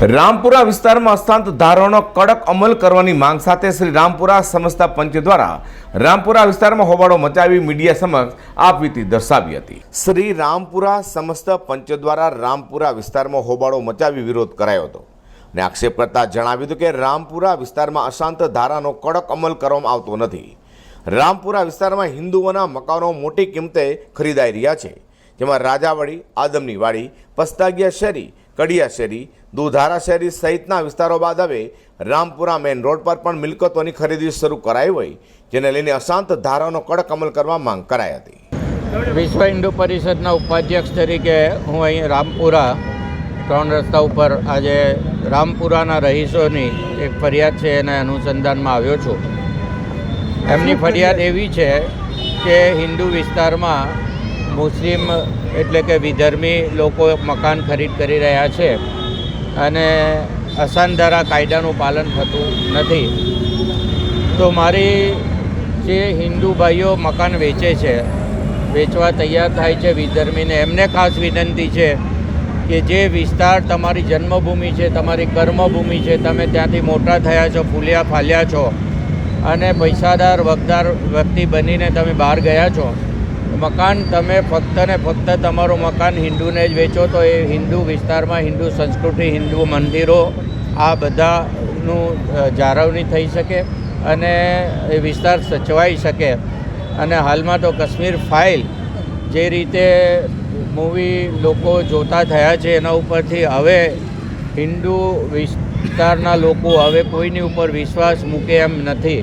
રામપુરા વિસ્તારમાં અશાંત ધારાનો કડક અમલ કરવાની માંગ સાથે શ્રી રામપુરા સમસ્તા પંચ દ્વારા રામપુરા વિસ્તારમાં હોબાળો મચાવી મીડિયા સમક્ષ આપવીતી દર્શાવી હતી. શ્રી રામપુરા સમસ્ત પંચ દ્વારા રામપુરા વિસ્તારમાં હોબાળો મચાવી વિરોધ કરાયો હતો અને આક્ષેપ કરતા જણાવ્યું હતું કે રામપુરા વિસ્તારમાં અશાંત ધારાનો કડક અમલ કરવામાં આવતો નથી. રામપુરા વિસ્તારમાં હિન્દુઓના મકાનો મોટી કિંમતે ખરીદાઈ રહ્યા છે. જેમાં રાજાવાડી, આદમની વાડી, પસ્તાગિયા શેરી કડિયા શેરી, દુધારા શેરી સહિતના વિસ્તારો બાદ હવે રામપુરા મેઇન રોડ પર પણ મિલકતોની ખરીદી શરૂ કરાઈ હોય, જેને લઈને અશાંત ધારાનો કડક અમલ કરવા માંગ કરાઈ હતી. વિશ્વ હિન્દુ પરિષદના ઉપાધ્યક્ષ તરીકે હું અહીં રામપુરા ત્રણ રસ્તા ઉપર આજે રામપુરાના રહીશોની એક ફરિયાદ છે એના અનુસંધાનમાં આવ્યો છું. એમની ફરિયાદ એવી છે કે હિન્દુ વિસ્તારમાં મુસ્લિમ એટલે કે વિધર્મી લોકો મકાન ખરીદ કરી રહ્યા છે અને અસાનધારા કાયદાનું પાલન થતું નથી. તો મારી જે હિન્દુ ભાઈઓ મકાન વેચે છે, વેચવા તૈયાર થાય છે વિધર્મીને, એમને ખાસ વિનંતી છે કે જે વિસ્તાર તમારી જન્મભૂમિ છે, તમારી કર્મભૂમિ છે, તમે ત્યાંથી મોટા થયા છો, ફૂલ્યા ફાલ્યા છો અને પૈસાદાર વગદાર વ્યક્તિ બનીને તમે બહાર ગયા છો મકાન તમે ફક્ત ને ફક્ત તમારું મકાન હિન્દુને જ વેચો તો એ હિન્દુ વિસ્તારમાં હિન્દુ સંસ્કૃતિ, હિન્દુ મંદિરો આ બધાનું જાળવણી થઈ શકે અને એ વિસ્તાર સચવાઈ શકે. અને હાલમાં તો કાશ્મીર ફાઇલ જે રીતે મૂવી લોકો જોતા થયા છે એના ઉપરથી હવે હિન્દુ વિસ્તારના લોકો હવે કોઈની ઉપર વિશ્વાસ મૂકે એમ નથી.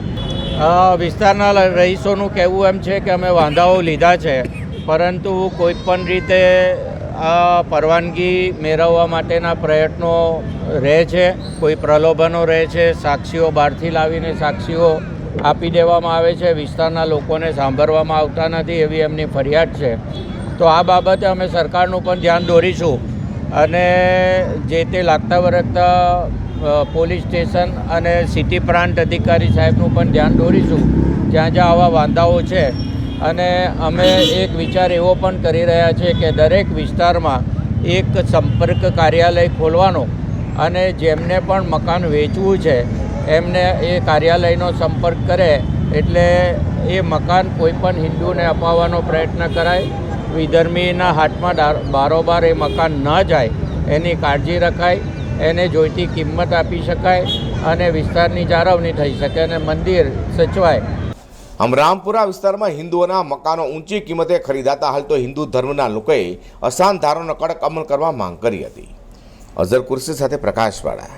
વિસ્તારના રહીશોનું કહેવું એમ છે કે અમે વાંધાઓ લીધા છે. પરંતુ કોઈ પણ રીતે આ પરવાનગી મેળવવા માટેના પ્રયત્નો રહે છે કોઈ પ્રલોભનો રહે છે સાક્ષીઓ બહારથી લાવીને સાક્ષીઓ આપી દેવામાં આવે છે વિસ્તારના લોકોને સાંભળવામાં આવતા નથી એવી એમની ફરિયાદ છે. તો આ બાબતે અમે સરકારનું પણ ધ્યાન દોરીશું અને જે તે લાગતા વળગતા અ, પોલીસ સ્ટેશન અને સિટી પ્રાંત અધિકારી સાહેબનું પણ ધ્યાન દોરીશું. જ્યાં જ્યાં આવા વાંધાઓ છે. અને અમે એક વિચાર એવો પણ કરી રહ્યા છીએ કે દરેક વિસ્તારમાં એક સંપર્ક કાર્યાલય ખોલવાનો અને જેમને પણ મકાન વેચવું છે, એમને એ કાર્યાલયનો સંપર્ક કરે. એટલે એ મકાન કોઈ પણ હિન્દુને અપાવવાનો પ્રયત્ન કરાય. વિધર્મીના હાથમાં બારોબાર એ મકાન ન જાય, એની કાળજી રખાય. એને જોઈતી કિંમત આપી શકાય અને વિસ્તારની જાળવણી થઈ શકે અને મંદિર સચવાય. આમ રામપુરા વિસ્તારમાં હિન્દુઓના મકાનો ઊંચી કિંમતે ખરીદાતા હાલ તો હિન્દુ ધર્મના લોકોએ અશાંત ધારોનો કડક અમલ કરવા માંગ કરી હતી. અઝર કુર્સી સાથે પ્રકાશવાળા.